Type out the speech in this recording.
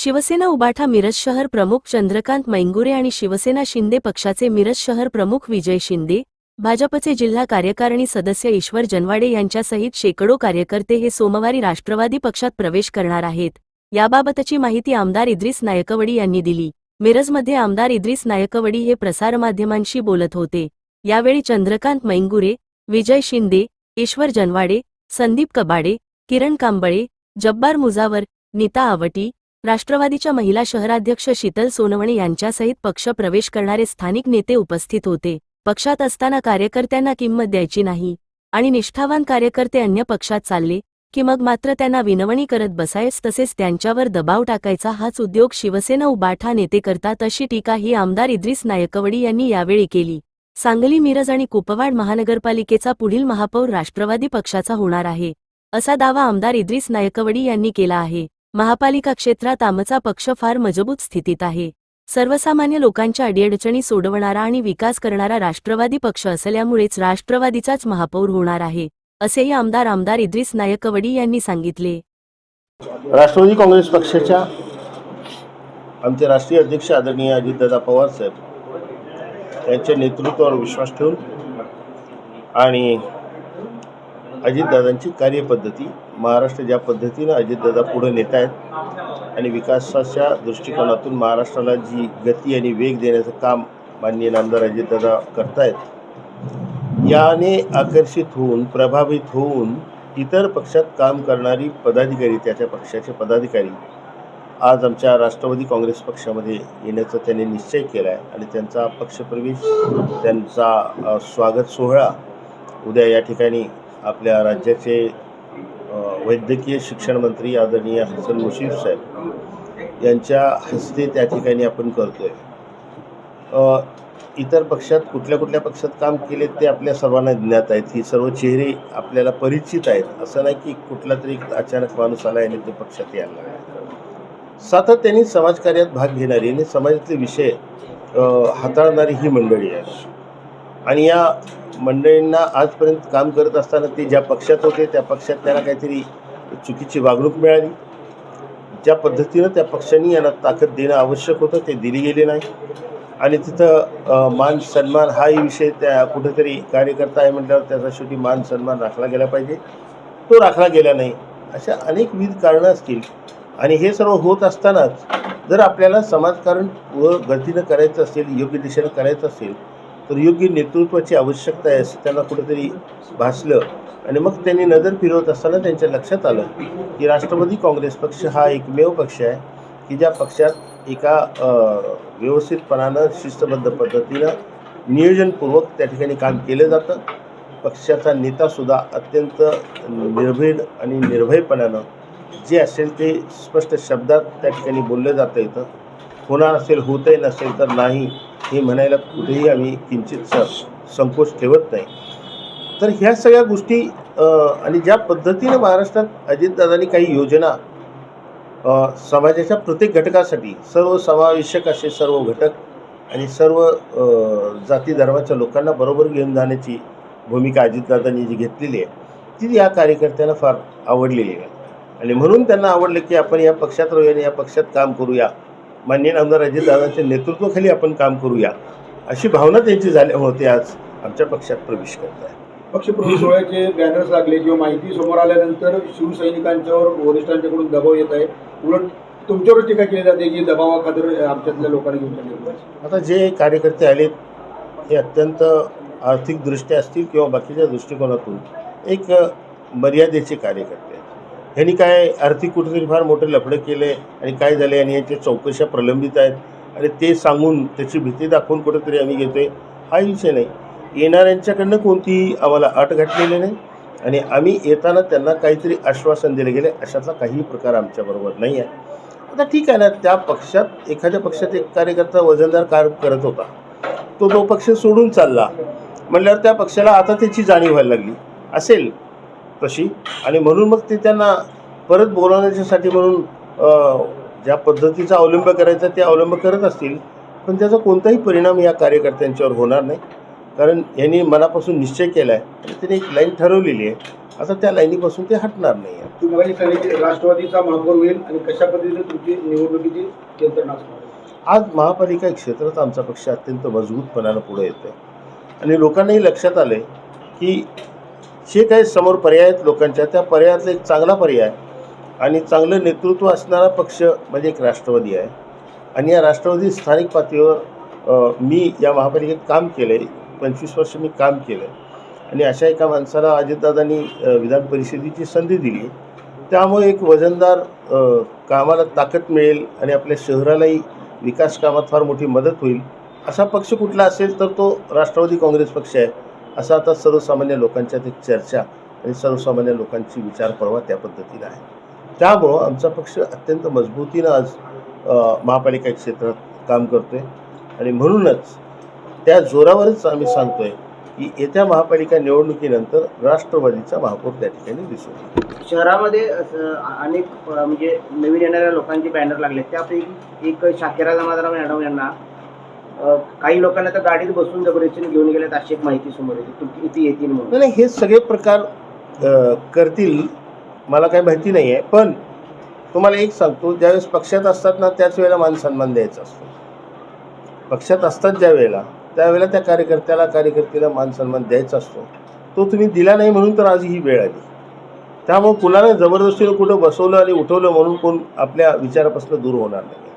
शिवसेना उबाठा मिरज शहर प्रमुख चंद्रकांत मैंगुरे आणि शिवसेना शिंदे पक्षाचे मिरज शहर प्रमुख विजय शिंदे भाजपचे जिल्हा कार्यकारिणी सदस्य ईश्वर जनवाडे यांच्यासहित शेकडो कार्यकर्ते हे सोमवारी राष्ट्रवादी पक्षात प्रवेश करणार आहेत. याबाबतची माहिती आमदार इद्रिस नायकवडी यांनी दिली. मिरजमध्ये आमदार इद्रिस नायकवडी हे प्रसारमाध्यमांशी बोलत होते. यावेळी चंद्रकांत मैंगुरे विजय शिंदे ईश्वर जनवाडे संदीप कबाडे किरण कांबळे जब्बार मुजावर नीता आवटी राष्ट्रवादीच्या महिला शहराध्यक्ष शीतल सोनवणे यांच्यासहित पक्ष प्रवेश करणारे स्थानिक नेते उपस्थित होते. पक्षात असताना कार्यकर्त्यांना किंमत द्यायची नाही. आणि निष्ठावान कार्यकर्ते अन्य पक्षात चालले की मग मात्र त्यांना विनवणी करत बसायस तसेच त्यांच्यावर दबाव टाकायचा हाच उद्योग शिवसेना उबाठा नेते करतात अशी टीका ही आमदार इद्रिस नायकवडी यांनी यावेळी केली. सांगली मिरज आणि कुपवाड महानगरपालिकेचा पुढील महापौर राष्ट्रवादी पक्षाचा होणार आहे असा दावा आमदार इद्रिस नायकवडी यांनी केला आहे. महापालिका क्षेत्रात आमचा पक्ष फार मजबूत स्थितीत आहे. सर्वसामान्य लोकांच्या अडीअडचणी सोडवणारा आणि विकास करणारा राष्ट्रवादी पक्ष असल्यामुळेच राष्ट्रवादीचाच महापौर होणार आहे असेही आमदार आमदार इद्रिस नायकवडी यांनी सांगितले. राष्ट्रवादी काँग्रेस पक्षाच्या आमचे राष्ट्रीय अध्यक्ष आदरणीय अजितदादा पवार साहेब त्यांच्या नेतृत्वावर विश्वास ठेवून आणि अजितदादांची कार्यपद्धती महाराष्ट्र ज्या पद्धतीनं अजितदादा पुढे नेत आहेत आणि विकासाच्या दृष्टिकोनातून महाराष्ट्राला जी गती आणि वेग देण्याचं काम माननीय नामदार अजितदादा करतायत याने आकर्षित होऊन प्रभावित होऊन इतर पक्षात काम करणारी पदाधिकारी त्याच्या पक्षाचे पदाधिकारी आज आमच्या राष्ट्रवादी काँग्रेस पक्षामध्ये येण्याचा त्यांनी निश्चय केला आहे आणि त्यांचा पक्षप्रवेश त्यांचा स्वागत सोहळा उद्या या ठिकाणी आपल्या राज्याचे वैद्यकीय शिक्षण मंत्री आदरणीय हसन मुशीफ साहेब यांच्या हस्ते त्या ठिकाणी आपण करतो आहे इतर पक्षात कुठल्या कुठल्या पक्षात काम केले ते आपल्या सर्वांना ज्ञात आहेत. ही सर्व चेहरे आपल्याला परिचित आहेत. असं नाही की कुठला तरी अचानक माणूस आला आणि तो पक्षात यायला लागला. सातत्याने समाजकार्यात भाग घेणारी आणि समाजातले विषय हाताळणारी ही मंडळी आहे. आणि या मंडळींना आजपर्यंत काम करत असताना ते ज्या पक्षात होते त्या पक्षात त्यांना काहीतरी चुकीची वागणूक मिळाली. ज्या पद्धतीनं त्या पक्षांनी यांना ताकद देणं आवश्यक होतं ते दिली गेले नाही. आणि तिथं मान सन्मान हाही विषय त्या कुठेतरी कार्यकर्ता आहे म्हटल्यावर त्याचा शेवटी मान सन्मान राखला गेला पाहिजे. तो राखला गेला नाही. अशा अनेक विविध कारणं असतील. आणि हे सर्व होत असतानाच जर आपल्याला समाजकारण व गतीनं करायचं असेल योग्य दिशेनं करायचं असेल तर योग्य नेतृत्वाची आवश्यकता आहे असं त्यांना कुठेतरी भासलं. आणि मग त्यांनी नजर फिरवत असताना त्यांच्या लक्षात आलं की राष्ट्रवादी काँग्रेस पक्ष हा एकमेव पक्ष आहे की ज्या पक्षात एका व्यवस्थितपणानं शिस्तबद्ध पद्धतीनं नियोजनपूर्वक त्या ठिकाणी काम केलं जातं. पक्षाचा नेतासुद्धा अत्यंत निर्भीड आणि निर्भयपणानं जे असेल ते स्पष्ट शब्दात त्या ठिकाणी बोललं जातं इथं. होणार असेल होतही नसेल तर नाही. हे म्हणायला कुठेही आम्ही किंचित स संकोच ठेवत नाही. तर ह्या सगळ्या गोष्टी आणि ज्या पद्धतीनं महाराष्ट्रात अजितदादांनी काही योजना समाजाच्या प्रत्येक घटकासाठी सर्व समावेशक असे सर्व घटक आणि सर्व जाती धर्माच्या लोकांना बरोबर घेऊन जाण्याची भूमिका अजितदादांनी जी घेतलेली आहे ती या कार्यकर्त्यांना फार आवडलेली आहे. आणि म्हणून त्यांना आवडलं की आपण या पक्षात राहूया आणि या पक्षात काम करूया. माननीय आमदार अजितदादांच्या नेतृत्वाखाली आपण काम करूया अशी भावना त्यांची झाल्यामुळे ते आज आमच्या पक्षात प्रवेश करत आहे पक्षप्रमुख सोहळ्याचे बॅनर्स लागले किंवा माहिती समोर आल्यानंतर शिवसैनिकांच्यावर वरिष्ठांच्याकडून दबाव येत आहे. उलट तुमच्यावर टीका केली जाते की दबावाखातर आमच्यातल्या लोकांनी घेऊन आता जे कार्यकर्ते आलेत हे अत्यंत आर्थिकदृष्ट्या असतील किंवा बाकीच्या दृष्टिकोनातून एक मर्यादेचे कार्यकर्ते. ह्यांनी काय आर्थिक कुठेतरी फार मोठे लफडं केले आणि काय झाले आणि यांच्या चौकशा प्रलंबित आहेत? आणि ते सांगून त्याची भीती दाखवून कुठेतरी आम्ही घेतोय? हा विषय नाही. येणाऱ्यांच्याकडनं कोणतीही आम्हाला अट घातलेली नाही. आणि आम्ही येताना त्यांना काहीतरी आश्वासन दिले गेले अशातला काहीही प्रकार आमच्याबरोबर नाही आहे. आता ठीक आहे ना त्या पक्षात एखाद्या पक्षात एक कार्यकर्ता वजनदार कार्य करत होता. तो तो पक्ष सोडून चालला. म्हटल्यावर त्या पक्षाला आता त्याची जाणीव व्हायला लागली. असेल. तशी. आणि म्हणून मग ते त्यांना परत बोलावण्याच्यासाठी म्हणून ज्या पद्धतीचा अवलंब करायचा ते अवलंब करत असतील. पण त्याचा कोणताही परिणाम या कार्यकर्त्यांच्यावर होणार नाही. कारण यांनी मनापासून निश्चय केला आहे आणि त्यांनी एक लाईन ठरवलेली आहे. आता त्या लाईनीपासून ते हटणार नाही आहे. सांगितले राष्ट्रवादीचा महापौर होईल आणि कशा पद्धतीने तुमची निवडणुकीची यंत्रणा? आज महापालिका क्षेत्रात आमचा पक्ष अत्यंत मजबूतपणानं पुढे येतो आहे आणि लोकांनाही लक्षात आलं आहे की जे काही समोर पर्याय आहेत लोकांच्या त्या पर्यायातला एक चांगला पर्याय आणि चांगलं नेतृत्व असणारा पक्ष म्हणजे एक राष्ट्रवादी आहे. आणि या राष्ट्रवादी स्थानिक पातळीवर मी या महापालिकेत काम केलं आहे पंचवीस वर्ष मी काम केलं आहे आणि अशा एका माणसाला अजितदादांनी विधान परिषदेची संधी दिली. त्यामुळे एक वजनदार कामाला ताकद मिळेल आणि आपल्या शहरालाही विकास कामात फार मोठी मदत होईल. असा पक्ष कुठला असेल तर तो राष्ट्रवादी काँग्रेस पक्ष आहे. असं आता सर्वसामान्य लोकांच्यात एक चर्चा आणि सर्वसामान्य लोकांची विचार परवा त्या पद्धतीनं आहे. त्यामुळं आमचा पक्ष अत्यंत मजबूतीनं आज महापालिका क्षेत्रात काम करतो आहे आणि म्हणूनच त्या जोरावरच आम्ही सांगतो आहे की येत्या महापालिका निवडणुकीनंतर राष्ट्रवादीचा महापौर त्या ठिकाणी दिसून शहरामध्ये अनेक म्हणजे नवीन येणाऱ्या लोकांचे बॅनर लागले त्यापैकी एक शाकिरा जमादार मॅडम यांना काही लोकांना त्या गाडीत बसून जबरदस्तीने घेऊन गेल्यात अशी एक माहिती समोर येते. तू किती येतील म्हणून. नाही हे सगळे प्रकार करतील मला काही माहिती नाही आहे पण तुम्हाला एक सांगतो ज्यावेळेस पक्षात असतात ना त्याच वेळेला मान सन्मान द्यायचा असतो. पक्षात असतात ज्या वेळेला त्यावेळेला त्या कार्यकर्त्याला कार्यकर्त्याला मान सन्मान द्यायचा असतो. तो तुम्ही दिला नाही म्हणून तर आज ही वेळ आली. त्यामुळे कुणाला जबरदस्तीनं कुठं बसवलं आणि उठवलं म्हणून कोण आपल्या विचारापासून दूर होणार नाही.